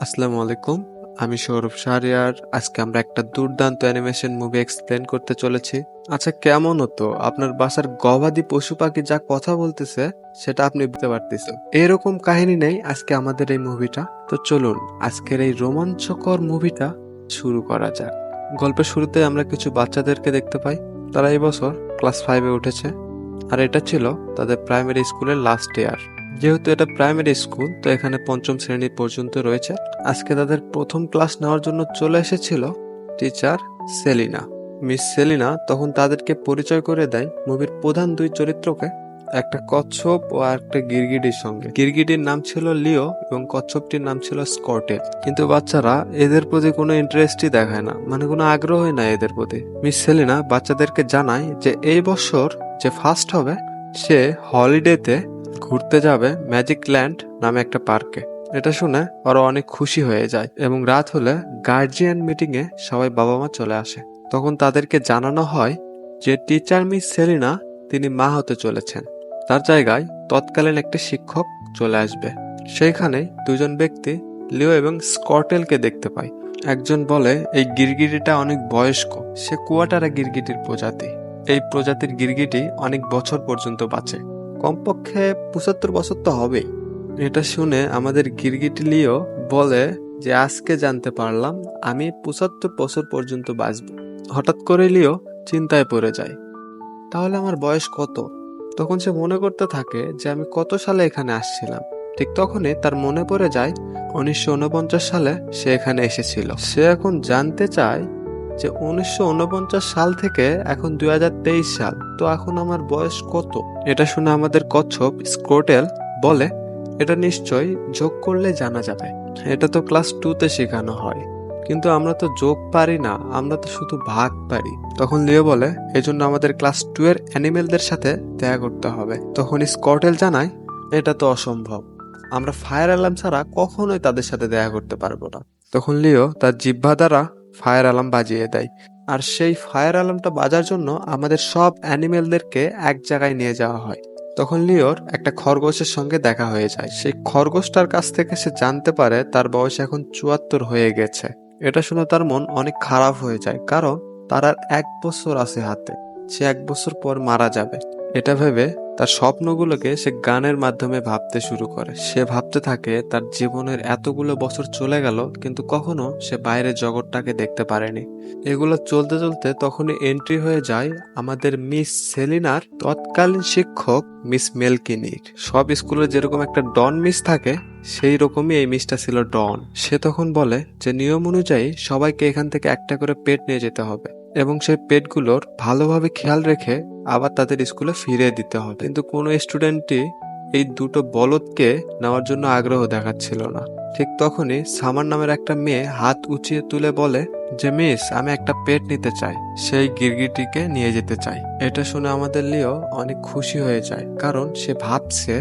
আসসালামু আলাইকুম। আমি সৌরভ শাহরিয়ার আজকে আমরা একটা দুর্দান্ত অ্যানিমেশন মুভি এক্সপ্লেন করতে চলেছি। আচ্ছা কেমন হতো? আপনার বাসার গবাদি পশু পাখি যা কথা বলতেছে, সেটা আপনি বুঝতে পারতেছেন। এরকম কাহিনী নেই আজকে আমাদের এই মুভিটা। তো চলুন, আজকের এই রোমাঞ্চকর মুভিটা শুরু করা যাক। গল্পের শুরুতে আমরা কিছু বাচ্চাদেরকে দেখতে পাই। তারা এই বছর ক্লাস ফাইভে উঠেছে। আর এটা ছিল তাদের প্রাইমারি স্কুলের লাস্ট ইয়ার যেহেতু এটা প্রাইমারি স্কুল তো এখানে পঞ্চম শ্রেণি পর্যন্ত রয়েছে। আজকে তাদের প্রথম ক্লাস নেওয়ার জন্য চলে এসেছিল টিচার সেলিনা। মিস সেলিনা তখন তাদেরকে পরিচয় করে দেয় মুভির প্রধান দুই চরিত্রকে, একটা কচ্ছপ ও একটা গিরগিটির সঙ্গে। গিরগিটির নাম ছিল লিও এবং কচ্ছপটির নাম ছিল স্কটেল কিন্তু বাচ্চারা এদের প্রতি কোনো ইন্টারেস্টই দেখায় না মানে কোনো আগ্রহই নাই এদের প্রতি। মিস সেলিনা বাচ্চাদেরকে জানায় যে এই বছর যে ফার্স্ট হবে, সে হলিডেতে ঘুরতে যাবে ম্যাজিক ল্যান্ড নামে একটা পার্কে। এটা শুনে ওরা অনেক খুশি হয়ে যায় এবং রাত হলে গার্জিয়ান মিটিং এ সবাই বাবা মা চলে আসে। তখন তাদেরকে জানানো হয় যে টিচার মিস সেলিনা তিনি মা হতে চলেছেন। তার জায়গায় তৎকালীন একটি শিক্ষক চলে আসবে। সেইখানে দুজন ব্যক্তি লিও এবং স্কটেলকে দেখতে পায়। একজন বলে, এই গিরগিটিটা অনেক বয়স্ক। সে কুয়াটারা গিরগিটির প্রজাতি। এই প্রজাতির গিরগিটি অনেক বছর পর্যন্ত বাঁচে। কমপক্ষে পঁচাত্তর বছর তো হবেই। এটা শুনে আমাদের গিরগিটি লিও বলে যে, আজকে জানতে পারলাম, আমি পঁচাত্তর বছর পর্যন্ত বাঁচব। হঠাৎ করে লিও চিন্তায় পড়ে যায়। তাহলে আমার বয়স কত? তখন সে মনে করতে থাকে যে, আমি কত সালে এখানে আসছিলাম? ঠিক তখনই তার মনে পড়ে যায়, উনিশশো উনপঞ্চাশ সালে সে এখানে এসেছিল। সে এখন জানতে চায় যে উনিশশো উনপঞ্চাশ সাল থেকে এখন দুই সাল। তো এখন আমার বয়স কত? এটা শুনে আমাদের কচ্ছপ স্ক্রোটেল বলে, এটা নিশ্চয়ই যোগ করলে জানা যাবে। এটা তো ক্লাস টুতে শেখানো হয়। কিন্তু আমরা তো যোগ পারি না, আমরা তো শুধু ভাগ পারি। তখন লিও বলে, এজন্য আমাদের ক্লাস টু এর অ্যানিমেলদের সাথে দেখা করতে হবে। তখন স্কটেল জানায়, এটা তো অসম্ভব। আমরা ফায়ার অ্যালার্ম ছাড়া কখনোই তাদের সাথে দেখা করতে পারব না। তখন লিও তার জিহ্বা দ্বারা ফায়ার অ্যালার্ম বাজিয়ে দেয়। আর সেই ফায়ার অ্যালার্মটা বাজার জন্য আমাদের সব অ্যানিমেলদেরকে এক জায়গায় নিয়ে যাওয়া হয়। তখন লিওর একটা খরগোশের সঙ্গে দেখা হয়ে যায়। সেই খরগোশটার কাছ থেকে সে জানতে পারে তার বয়স এখন চুয়াত্তর হয়ে গেছে। এটা শুনে তার মন অনেক খারাপ হয়ে যায়, কারণ তার আর এক বছর আছে হাতে। সে এক বছর পর মারা যাবে। এটা ভেবে তার স্বপ্নগুলোকে সে গানের মাধ্যমে ভাবতে শুরু করে। সে ভাবতে থাকে, তার জীবনের এতগুলো বছর চলে গেল, কিন্তু কখনো সে বাইরের জগৎটাকে দেখতে পারেনি। এগুলো চলতে চলতে তখনই এন্ট্রি হয়ে যায় আমাদের মিস সেলিনার, তৎকালীন শিক্ষক মিস মেলকিনির। সব স্কুলে যেরকম একটা ডন মিস থাকে সেই রকমই এই মিসটা ছিল ডন। সে তখন বলে যে, নিয়ম অনুযায়ী সবাইকে এখান থেকে একটা করে পেট নিয়ে যেতে হবে। এবং সেই পেটগুলোর ভালোভাবে খেয়াল রেখে আবার তাদের স্কুলে ফিরিয়ে দিতে হবে। কিন্তু কোনো স্টুডেন্টই এই দুটো বলদকে নেওয়ার জন্য আগ্রহ দেখাচ্ছিল না। ঠিক তখনই সামার নামের একটা মেয়ে হাত উঁচিয়ে তুলে বলে, যে মিস, আমি একটা পেট নিতে চাই। সেই গিরগিটিকে নিয়ে যেতে চাই। এটা শুনে আমাদের লিও অনেক খুশি হয়ে যায়, কারণ সে ভাবছে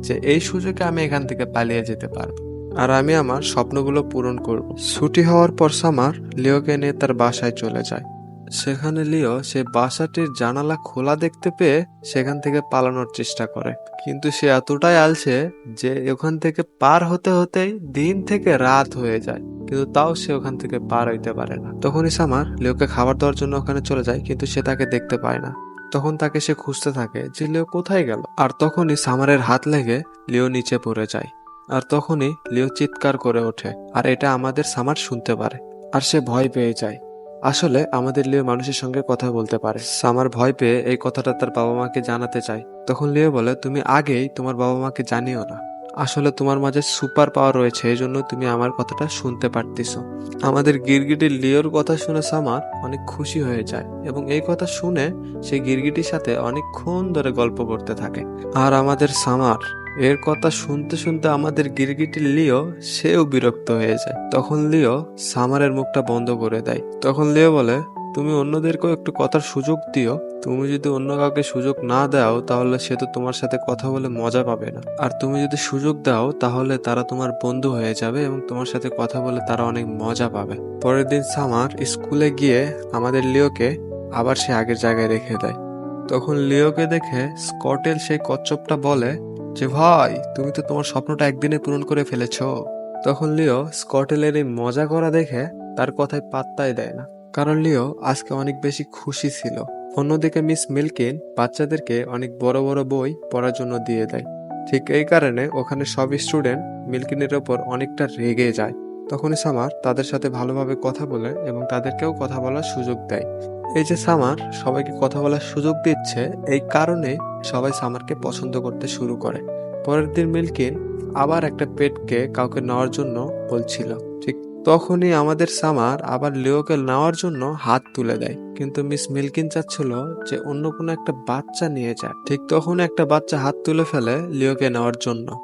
যে এই সুযোগে আমি এখান থেকে পালিয়ে যেতে পারব। আর আমি আমার স্বপ্নগুলো পূরণ করব। ছুটি হওয়ার পর সামার লিওকে নিয়ে তার বাসায় চলে যায়। সেখানে লিও সে বাসাটির জানালা খোলা দেখতে পেয়ে সেখান থেকে পালানোর চেষ্টা করে। কিন্তু সে এতটাই আলছে যে ওখান থেকে পার হতে হতেই দিন থেকে রাত হয়ে যায়, কিন্তু তাও সে ওখান থেকে পার হইতে পারে না। তখনই সামার লিওকে খাবার দেওয়ার জন্য ওখানে চলে যায়, কিন্তু সে তাকে দেখতে পায় না। তখন তাকে সে খুঁজতে থাকে যে লিও কোথায় গেল। আর তখনই সামারের হাত লেগে লিও নিচে পড়ে যায়। আর তখনই লিও চিৎকার করে ওঠে, আর এটা আমাদের সামার শুনতে পারে। আর সে ভয় পেয়ে যায়। আসলে আমাদের লিও মানুষের সঙ্গে কথা বলতে পারে। সামার ভয় পেয়ে এই কথাটা তার বাবা মাকে জানাতে চায়। তখন লিও বলে, তুমি আগেই তোমার বাবা মাকে জানিও না। আসলে তোমার মাঝে সুপার পাওয়ার রয়েছে, এই জন্য তুমি আমার কথাটা শুনতে পারতেছ। আমাদের গিরগিটির লিওর কথা শুনে সামার অনেক খুশি হয়ে যায় এবং এই কথা শুনে সে গিরগিটির সাথে অনেকক্ষণ ধরে গল্প করতে থাকে। আর আমাদের সামার এর কথা শুনতে শুনতে আমাদের গিরগিটি লিও, সেও বিরক্ত হয়ে যায়। তখন লিও সামারের মুখটা বন্ধ করে দেয়। তখন লিও বলে, তুমি অন্যদেরকেও একটু কথার সুযোগ দিও। তুমি যদি অন্য কাউকে সুযোগ না দাও, তাহলে সে তো তোমার সাথে কথা বলে মজা পাবে না। আর তুমি যদি সুযোগ দাও, তাহলে তারা তোমার বন্ধু হয়ে যাবে এবং তোমার সাথে কথা বলে তারা অনেক মজা পাবে। পরের দিন সামার স্কুলে গিয়ে আমাদের লিওকে আবার সে আগের জায়গায় রেখে দেয়। তখন লিওকে দেখে স্কটেল সেই কচ্ছপটা বলে যে ভাই, তুমি তো তোমার স্বপ্নটা একদিনে পূরণ করে ফেলেছ। তখন লিও স্কটেলের এই মজা করা দেখে তার কথায় পাত্তাই দেয় না। কারণ লিও আজকে অনেক বেশি খুশি ছিল। অন্যদিকে মিস মিল্কিন বাচ্চাদেরকে অনেক বড় বড় বই পড়ার জন্য দিয়ে দেয়। ঠিক এই কারণে ওখানে সব স্টুডেন্ট মিল্কিনের ওপর অনেকটা রেগে যায়। তখনই সামার তাদের সাথে ভালোভাবে কথা বলে এবং তাদেরকেও কথা বলার সুযোগ দেয়। এই যে সামার সবাইকে কথা বলার সুযোগ দিচ্ছে, এই কারণে সবাই সামারকে পছন্দ করতে শুরু করে। পরের দিন মিল্কিন আবার একটা পেটকে কাউকে নেওয়ার জন্য বলছিল। ঠিক তখনই আমাদের সামার আবার লিওকে নেওয়ার জন্য হাত তুলে দেয়। কিন্তু মিস মিল্কিন চাচ্ছিল যে অন্য কোনো একটা বাচ্চা নিয়ে যায় ঠিক তখন একটা বাচ্চা হাত তুলে ফেলে লিওকে নেওয়ার জন্য।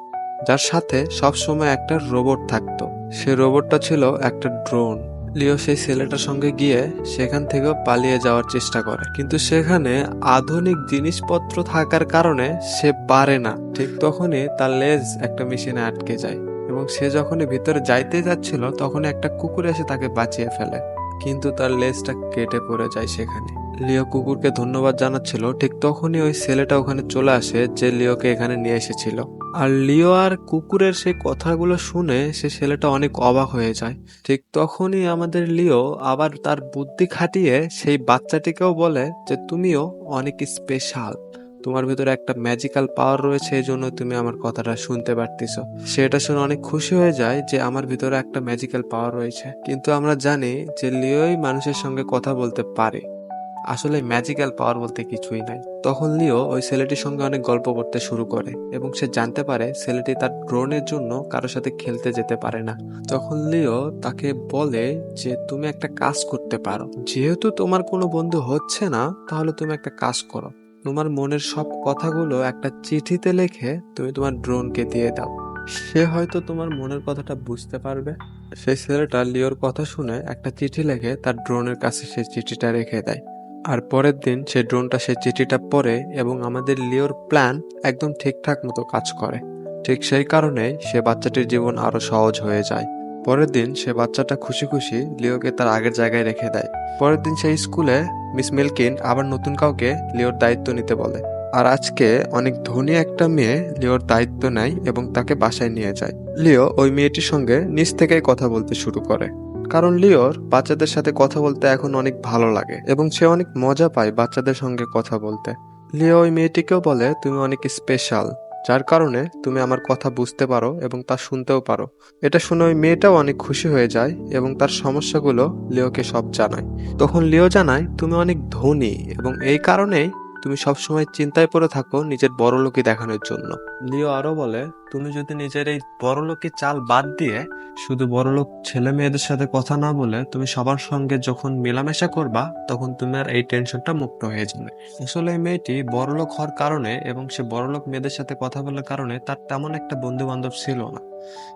যার সাথে সব সময় একটা রোবট থাকতো। সে রোবটটা ছিল একটা ড্রোন। লিও সেই ছেলেটার সঙ্গে গিয়ে সেখান থেকেও পালিয়ে যাওয়ার চেষ্টা করে। কিন্তু সেখানে আধুনিক জিনিসপত্র থাকার কারণে সে পারে না। ঠিক তখনই তার লেজ একটা মেশিনে আটকে যায় এবং সে যখনই ভিতরে যাইতে যাচ্ছিল তখন একটা কুকুর এসে তাকে বাঁচিয়ে ফেলে। কিন্তু তার লেজটা কেটে পড়ে যায় সেখানে। লিও কুকুরকে ধন্যবাদ জানাচ্ছিল। ঠিক তখনই ওই ছেলেটা ওখানে চলে আসে যে লিওকে এখানে নিয়ে এসেছিল। আর লিও আর কুকুরের সেই কথাগুলো শুনে সে ছেলেটা অনেক অবাক হয়ে যায়। ঠিক তখনই আমাদের লিও আবার তার বুদ্ধি খাটিয়ে সেই বাচ্চাটিকেও বলে যে, তুমিও অনেক স্পেশাল তোমার ভিতরে একটা ম্যাজিক্যাল পাওয়ার রয়েছে, এই জন্য তুমি আমার কথাটা শুনতে পারতেছো। সেটা শুনে অনেক খুশি হয়ে যায় যে, আমার ভিতরে একটা ম্যাজিক্যাল পাওয়ার রয়েছে। কিন্তু আমরা জানি যে, লিওই মানুষের সঙ্গে কথা বলতে পারে। আসলে ম্যাজিক্যাল পাওয়ার বলতে কিছুই নাই। তখন লিও ওই ছেলেটির সঙ্গে অনেক গল্প করতে শুরু করে এবং সে জানতে পারে ছেলেটি তার ড্রোনের জন্য কারোর সাথে খেলতে যেতে পারে না। তখন লিও তাকে বলে যে, তুমি একটা কাজ করতে পারো। যেহেতু তোমার কোনো বন্ধু হচ্ছে না, তাহলে তুমি একটা কাজ করো। তোমার মনের সব কথাগুলো একটা চিঠিতে লিখে তুমি তোমার ড্রোনকে দিয়ে দাও। সে হয়তো তোমার মনের কথাটা বুঝতে পারবে। সেই ছেলেটা লিওর কথা শুনে একটা চিঠি লেখে তার ড্রোনের কাছে সেই চিঠিটা রেখে দেয়। আর পরের দিন সে ড্রোনটা, সে চিঠিটা পড়ে এবং আমাদের লিওর প্ল্যান একদম ঠিকঠাক মতো কাজ করে। ঠিক সেই কারণে সে বাচ্চাটির জীবন আরও সহজ হয়ে যায়। পরের দিন সে বাচ্চাটা খুশি খুশি লিওকে তার আগের জায়গায় রেখে দেয়। পরের দিন সেই স্কুলে মিস মিল্কিন আবার নতুন কাউকে লিওর দায়িত্ব নিতে বলে। আর আজকে অনেক ধনী একটা মেয়ে লিওর দায়িত্ব নেয় এবং তাকে বাসায় নিয়ে যায়। লিও ওই মেয়েটির সঙ্গে নিজ থেকেই কথা বলতে শুরু করে। কারণ লিওর বাচ্চাদের সাথে কথা বলতে এখন অনেক ভালো লাগে এবং সে অনেক মজা পায় বাচ্চাদের সঙ্গে কথা বলতে। লিও ওই মেয়েটিকেও বলে, তুমি অনেক স্পেশাল যার কারণে তুমি আমার কথা বুঝতে পারো এবং তা শুনতেও পারো। এটা শুনে ওই মেয়েটাও অনেক খুশি হয়ে যায় এবং তার সমস্যাগুলো লিওকে সব জানায়। তখন লিও জানায়, তুমি অনেক ধনী এবং এই কারণেই তুমি সবসময় চিন্তায় পড়ে থাকো নিজের বড়লোকি দেখানোর জন্য। লিও আরও বলে, তুমি যদি নিজের এই বড়লোকি চাল বাদ দিয়ে শুধু বড়লোক ছেলে মেয়েদের সাথে কথা না বলে তুমি সবার সঙ্গে যখন মেলামেশা করবা, তখন তোমার এই টেনশনটা মুক্ত হয়ে যাবে। আসলে এই মেয়েটি বড়লোক হওয়ার কারণে এবং সে বড়লোক মেয়েদের সাথে কথা বলার কারণে তার তেমন একটা বন্ধু বান্ধব ছিল না।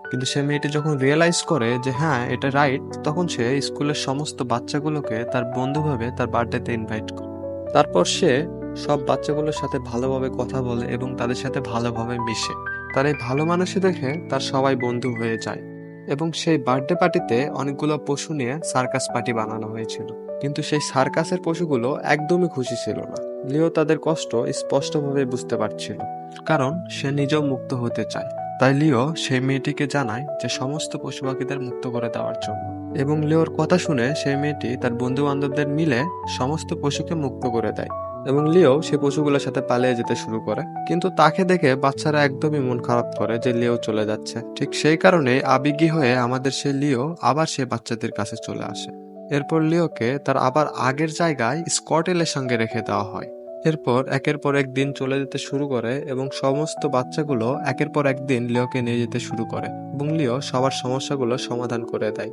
কিন্তু সে মেয়েটি যখন রিয়েলাইজ করে যে হ্যাঁ এটা রাইট তখন সে স্কুলের সমস্ত বাচ্চাগুলোকে তার বন্ধু ভাবে তার বার্থডেতে ইনভাইট করে। তারপর সে সব বাচ্চাগুলোর সাথে ভালোভাবে কথা বলে এবং তাদের সাথে ভালোভাবে মিশে। তার এই ভালো মানুষই দেখে তার সবাই বন্ধু হয়ে যায় এবং সেই বার্থডে পার্টিতে অনেকগুলো পশু নিয়ে সার্কাস পার্টি বানানো হয়েছিল। কিন্তু সেই সার্কাসের পশুগুলো একদমই খুশি ছিল না। লিও তাদের কষ্ট স্পষ্টভাবে বুঝতে পারছিল, কারণ সে নিজেও মুক্ত হতে চায়। তাই লিও সেই মেয়েটিকে জানায় যে সমস্ত পশু পাখিদের মুক্ত করে দেওয়ার জন্য। এবং লিওর কথা শুনে সেই মেয়েটি তার বন্ধু বান্ধবদের মিলে সমস্ত পশুকে মুক্ত করে দেয়। এবং লিও সে পশুগুলোর সাথে পালিয়ে যেতে শুরু করে। কিন্তু তাকে দেখে বাচ্চারা একদমই মন খারাপ করে যে লিও চলে যাচ্ছে। ঠিক সেই কারণে আবেগী হয়ে আমাদের সে লিও আবার সে বাচ্চাদের কাছে চলে আসে। এরপর লিওকে তার আবার আগের জায়গায় স্কটেলের সঙ্গে রেখে দেওয়া হয়। এরপর একের পর এক দিন চলে যেতে শুরু করে এবং সমস্ত বাচ্চাগুলো একের পর একদিন লিওকে নিয়ে যেতে শুরু করে এবং লিও সবার সমস্যাগুলো সমাধান করে দেয়।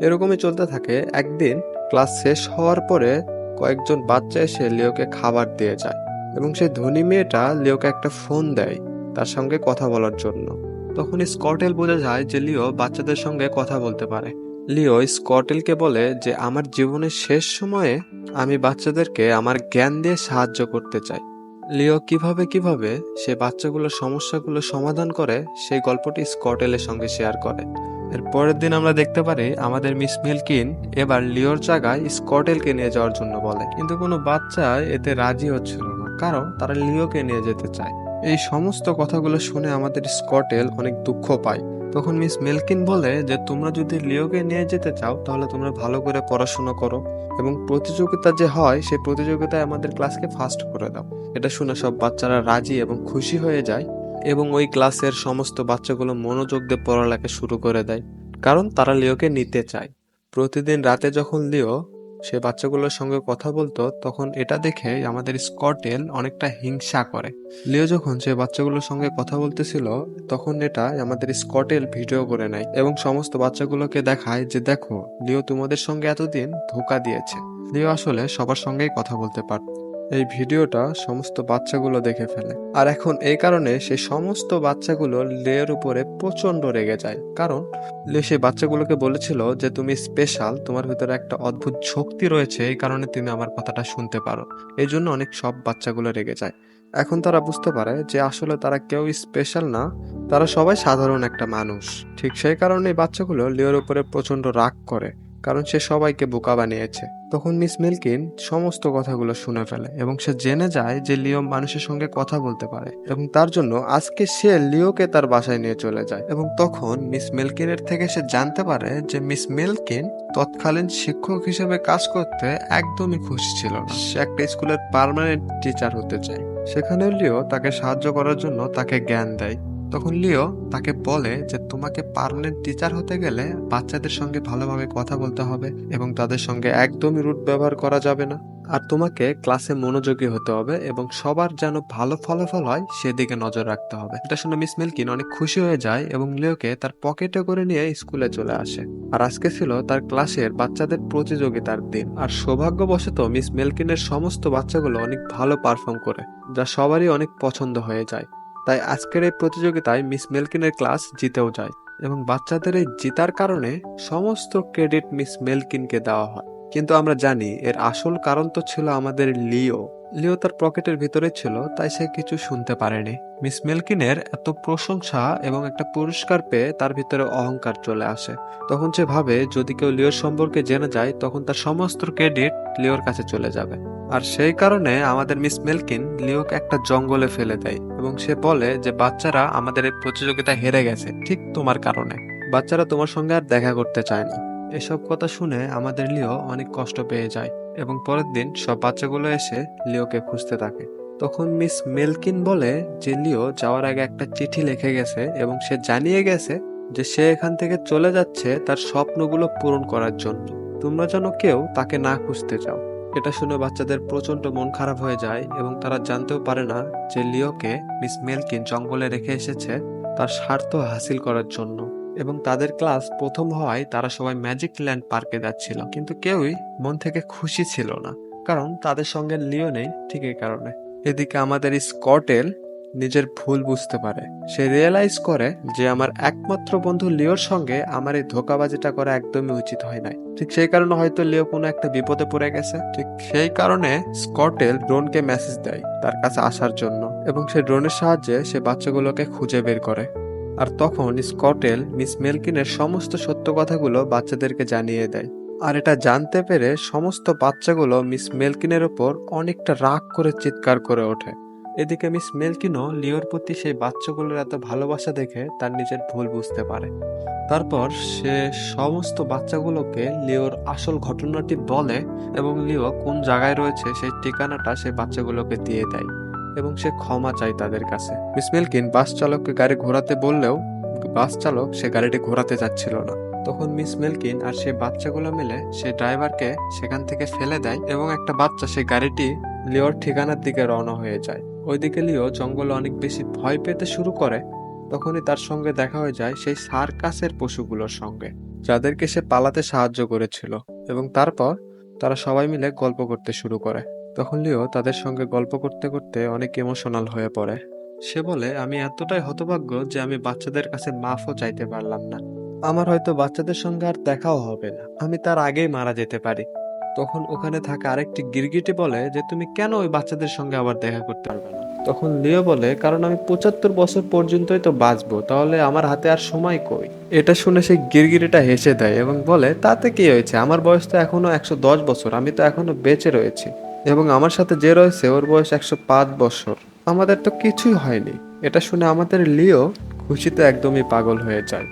এরকমই চলতে থাকে। একদিন ক্লাস শেষ হওয়ার পরে কয়েকজন বাচ্চা এসে লিওকে খাবার দিয়ে যায় এবং সেই ধনী মেয়েটা লিওকে একটা ফোন দেয় তার সঙ্গে কথা বলার জন্য। তখন স্কটেল বোঝা যায় যে লিও বাচ্চাদের সঙ্গে কথা বলতে পারে। লিও স্কটেলকে বলে যে, আমার জীবনের শেষ সময়ে আমি বাচ্চাদেরকে আমার জ্ঞান দিয়ে সাহায্য করতে চাই। লিও কীভাবে কীভাবে সে বাচ্চাগুলোর সমস্যাগুলো সমাধান করে, সেই গল্পটি স্কটেলের সঙ্গে শেয়ার করে। এর পরের দিন আমরা দেখতে পারি আমাদের মিস মিল্কিন এবার লিওর জায়গায় স্কটেলকে নিয়ে যাওয়ার জন্য বলে। কিন্তু কোনো বাচ্চা এতে রাজি হচ্ছিল না, কারণ তারা লিওকে নিয়ে যেতে চায়। এই সমস্ত কথাগুলো শুনে আমাদের স্কটেল অনেক দুঃখ পায়। তখন মিস মেলকিন বলে যে, তোমরা যদি লিওকে নিয়ে যেতে চাও, তাহলে তোমরা ভালো করে পড়াশোনা করো এবং প্রতিযোগিতা যে হয়, সেই প্রতিযোগিতায় আমাদের ক্লাসকে ফার্স্ট করে দাও। এটা শুনে সব বাচ্চারা রাজি এবং খুশি হয়ে যায়। এবং ওই ক্লাসের সমস্ত বাচ্চাগুলো মনোযোগ দিয়ে পড়ালেখা শুরু করে দেয়, কারণ তারা লিওকে নিতে চায়। প্রতিদিন রাতে যখন লিও সে বাচ্চাগুলোর সঙ্গে কথা বলতো, তখন এটা দেখে আমাদের স্কটেল অনেকটা হিংসা করে। লিও যখন সে বাচ্চাগুলোর সঙ্গে কথা বলতেছিল, তখন এটা আমাদের স্কটেল ভিডিও করে নেয় এবং সমস্ত বাচ্চাগুলোকে দেখায় যে, দেখো, লিও তোমাদের সঙ্গে এতদিন ধোকা দিয়েছে। লিও আসলে সবার সঙ্গেই কথা বলতে পারত। এই ভিডিওটা সমস্ত বাচ্চাগুলো দেখে ফেলে। আর এখন এই কারণে সেই সমস্ত বাচ্চাগুলো লিওর উপরে প্রচণ্ড রেগে যায়। কারণ লিও সেই বাচ্চাগুলোকে বলেছিল যে, তুমি স্পেশাল তোমার ভিতরে একটা অদ্ভুত শক্তি রয়েছে, এই কারণে তুমি আমার কথাটা শুনতে পারো। এই জন্য অনেক সব বাচ্চাগুলো রেগে যায়। এখন তারা বুঝতে পারে যে, আসলে তারা কেউ স্পেশাল না, তারা সবাই সাধারণ একটা মানুষ। ঠিক সেই কারণে বাচ্চাগুলো লিওর উপরে প্রচণ্ড রাগ করে। কারণ সে সবাইকে বোকা বানিয়েছে। তখন মিস মিল্কিন সমস্ত কথাগুলো শুনে ফেলে এবং সে জেনে যায় যে লিও মানুষের সঙ্গে কথা বলতে পারে এবং তার জন্য আজকে সে লিওকে তার বাসায় নিয়ে চলে যায় এবং তখন মিস মিল্কিনের থেকে সে জানতে পারে যে মিস মিল্কিন তৎকালীন শিক্ষক হিসেবে কাজ করতে একদমই খুশি ছিল না। সে একটা স্কুলের পার্মানেন্ট টিচার হতে চায়। সেখানে লিও তাকে সাহায্য করার জন্য তাকে জ্ঞান দেয়। তখন লিও তাকে বলে যে তোমাকে পার্মানেন্ট টিচার হতে গেলে বাচ্চাদের সঙ্গে ভালোভাবে কথা বলতে হবে এবং তাদের সঙ্গে একদমই রুট ব্যবহার করা যাবে না। আর তোমাকে ক্লাসে মনোযোগী হতে হবে এবং সবার যেন ভালো ফলাফল হয় সেদিকে নজর রাখতে হবে। এটা শুনে মিস মিল্কিন অনেক খুশি হয়ে যায় এবং লিওকে তার পকেটে করে নিয়ে স্কুলে চলে আসে। আর আজকে ছিল তার ক্লাসের বাচ্চাদের প্রতিযোগিতার দিন। আর সৌভাগ্যবশত মিস মিল্কিনের সমস্ত বাচ্চাগুলো অনেক ভালো পারফর্ম করে, যা সবারই অনেক পছন্দ হয়ে যায়। তাই আজকের এই প্রতিযোগিতায় মিস মেলকিনের ক্লাস জিতেও যায় এবং বাচ্চাদের এই জিতার কারণে সমস্ত ক্রেডিট মিস মেলকিনকে দেওয়া হয়। কিন্তু আমরা জানি এর আসল কারণ তো ছিল আমাদের লিও। লিও তার পকেটের ভিতরে ছিল, তাই সে কিছু শুনতে পারেনি। মিস মেলকিনের এত প্রশংসা এবং একটা পুরস্কার পেয়ে তার ভিতরে অহংকার চলে আসে। তখন সে ভাবে, যদি কেউ লিওর সম্পর্কে জেনে যায়, তখন তার সমস্ত ক্রেডিট লিওর কাছে চলে যাবে। আর সেই কারণে আমাদের মিস মেলকিন লিওকে একটা জঙ্গলে ফেলে দেয় এবং সে বলে যে, বাচ্চারা আমাদের এই প্রতিযোগিতা হেরে গেছে, ঠিক তোমার কারণে। বাচ্চারা তোমার সঙ্গে আর দেখা করতে চায় না। এসব কথা শুনে আমাদের লিও অনেক কষ্ট পেয়ে যায় এবং পরের দিন সব বাচ্চাগুলো এসে লিওকে খুঁজতে থাকে। তখন মিস মেলকিন বলে যে লিও যাওয়ার আগে একটা চিঠি লিখে গেছে এবং সে জানিয়ে গেছে যে সে এখান থেকে চলে যাচ্ছে তার স্বপ্নগুলো পূরণ করার জন্য। তোমরা যেন কেউ তাকে না খুঁজতে চাও। এটা শুনে বাচ্চাদের প্রচণ্ড মন খারাপ হয়ে যায় এবং তারা জানতেও পারে না যে লিওকে মিস মেলকিন জঙ্গলে রেখে এসেছে তার স্বার্থ হাসিল করার জন্য। এবং তাদের ক্লাস প্রথম হওয়ায় তারা সবাই ম্যাজিক ল্যান্ড পার্কে যাচ্ছিল। কিন্তু কেউই মন থেকে খুশি ছিল না, কারণ তাদের সঙ্গে লিও নেই ঠিক এই কারণে। এদিকে আমাদের স্কটেল নিজের ভুল বুঝতে পারে। সে রিয়েলাইজ করে যে আমার একমাত্র বন্ধু লিওর সঙ্গে আমার এই ধোকাবাজিটা করা একদমই উচিত হয় নাই। ঠিক সেই কারণে হয়তো লিও কোনো একটা বিপদে পড়ে গেছে। ঠিক সেই কারণে স্কটেল ড্রোনকে মেসেজ দেয় তার কাছে আসার জন্য এবং সে ড্রোনের সাহায্যে সে বাচ্চাগুলোকে খুঁজে বের করে। আর তখন স্কটেল মিস মেলকিনের সমস্ত সত্য কথাগুলো বাচ্চাদেরকে জানিয়ে দেয়। আর এটা জানতে পেরে সমস্ত বাচ্চাগুলো মিস মেলকিনের ওপর অনেকটা রাগ করে চিৎকার করে ওঠে। এদিকে মিস মেলকিনও লিওর প্রতি সেই বাচ্চাগুলোর এত ভালোবাসা দেখে তার নিজের ভুল বুঝতে পারে। তারপর সে সমস্ত বাচ্চাগুলোকে লিওর আসল ঘটনাটি বলে এবং লিও কোন জায়গায় রয়েছে সেই ঠিকানাটা সেই বাচ্চাগুলোকে দিয়ে দেয়। এবং সে ক্ষমা চায় তাদের কাছে। মিস মেলকিন বাস চালককে গাড়ি ঘোরাতে বললেও, বাস চালক সে গাড়িটি ঘোরাতে যাচ্ছিল না। তখন মিস মেলকিন আর সেই বাচ্চাগুলো মিলে সে ড্রাইভারকে সেখান থেকে ফেলে দেয় এবং একটা বাচ্চা সেই গাড়িটি লিওর ঠিকানার দিকে রওনা হয়ে যায়। ওইদিকে লিও জঙ্গলে অনেক বেশি ভয় পেতে শুরু করে। তখনই তার সঙ্গে দেখা হয়ে যায় সেই সার্কাসের পশুগুলোর সঙ্গে, যাদেরকে সে পালাতে সাহায্য করেছিল। এবং তারপর তারা সবাই মিলে গল্প করতে শুরু করে। তখন লিও তাদের সঙ্গে গল্প করতে করতে অনেক ইমোশনাল হয়ে পড়ে। সে বলে, আমি এতটাই হতভাগ্য যে আমি বাচ্চাদের কাছে মাফও চাইতে পারলাম না। আমার হয়তো বাচ্চাদের সঙ্গে আর দেখাও হবে না। আমি তার আগেই মারা যেতে পারি। তখন ওখানে থাকা আরেকটি গিরগিটি বলে যে, তুমি কেন ওই বাচ্চাদের সঙ্গে আবার দেখা করতে পারবে না? তখন লিও বলে, কারণ আমি পঁচাত্তর বছর পর্যন্তই তো বাঁচবো, তাহলে আমার হাতে আর সময় কই? এটা শুনে সেই গিরগিরিটা হেসে দেয় এবং বলে, তাতে কি হয়েছে? আমার বয়স তো এখনও একশো দশ বছর, আমি তো এখনও বেঁচে রয়েছি। এবং আমার সাথে যে রয়েছে, ওর বয়স একশো পাঁচ বছর। আমাদের তো কিছুই হয়নি। এটা শুনে আমাদের লিও খুশিতে একদমই পাগল হয়ে যায়।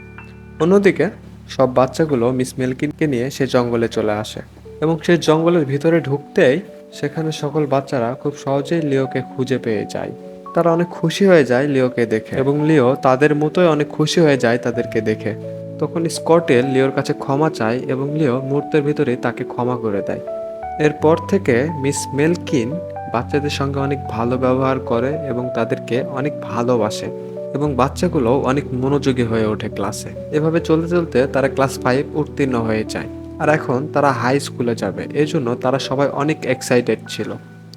অন্যদিকে, সব বাচ্চাগুলো মিস মেলকিনকে নিয়ে সে জঙ্গলে চলে আসে এবং সে জঙ্গলের ভিতরে ঢুকতেই সেখানে সকল বাচ্চারা খুব সহজেই লিওকে খুঁজে পেয়ে যায়। তারা অনেক খুশি হয়ে যায় লিওকে দেখে এবং লিও তাদের মতোই অনেক খুশি হয়ে যায় তাদেরকে দেখে। তখন স্কটেল লিওর কাছে ক্ষমা চায় এবং লিও মুহূর্তের ভিতরে তাকে ক্ষমা করে দেয়। এরপর থেকে মিস মেলকিন বাচ্চাদের সঙ্গে অনেক ভালো ব্যবহার করে এবং তাদেরকে অনেক ভালোবাসে এবং বাচ্চাগুলো অনেক মনোযোগী হয়ে ওঠে ক্লাসে। এভাবে চলতে চলতে তারা ক্লাস ফাইভ উত্তীর্ণ হয়ে যায় আর এখন তারা হাই স্কুলে যাবে। এজন্য তারা সবাই অনেক এক্সাইটেড ছিল।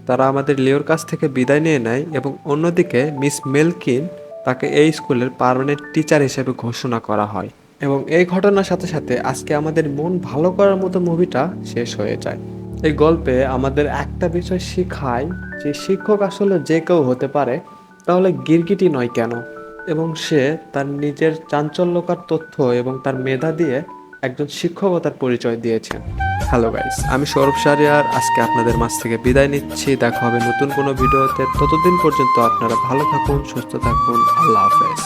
তারা আমাদের লিওর কাছ থেকে বিদায় নিয়ে নেয় এবং অন্যদিকে মিস মেলকিন তাকে এই স্কুলের পার্মানেন্ট টিচার হিসেবে ঘোষণা করা হয় এবং এই ঘটনার সাথে সাথে আজকে আমাদের মন ভালো করার মতো মুভিটা শেষ হয়ে যায়। এই গল্পে আমাদের একটা বিষয় শেখায় যে শিক্ষক আসলে যে কেউ হতে পারে, তাহলে গিরগিটি নয় কেন? এবং সে তার নিজের চাঞ্চল্যকার তথ্য এবং তার মেধা দিয়ে একজন শিক্ষকতার পরিচয় দিয়েছেন হ্যালো গাইস আমি সৌরভ সারিয়ার আজকে আপনাদের মাঝ থেকে বিদায় নিচ্ছি। দেখা হবে নতুন কোনো ভিডিওতে। ততদিন পর্যন্ত আপনারা ভালো থাকুন, সুস্থ থাকুন। আল্লাহ হাফেজ।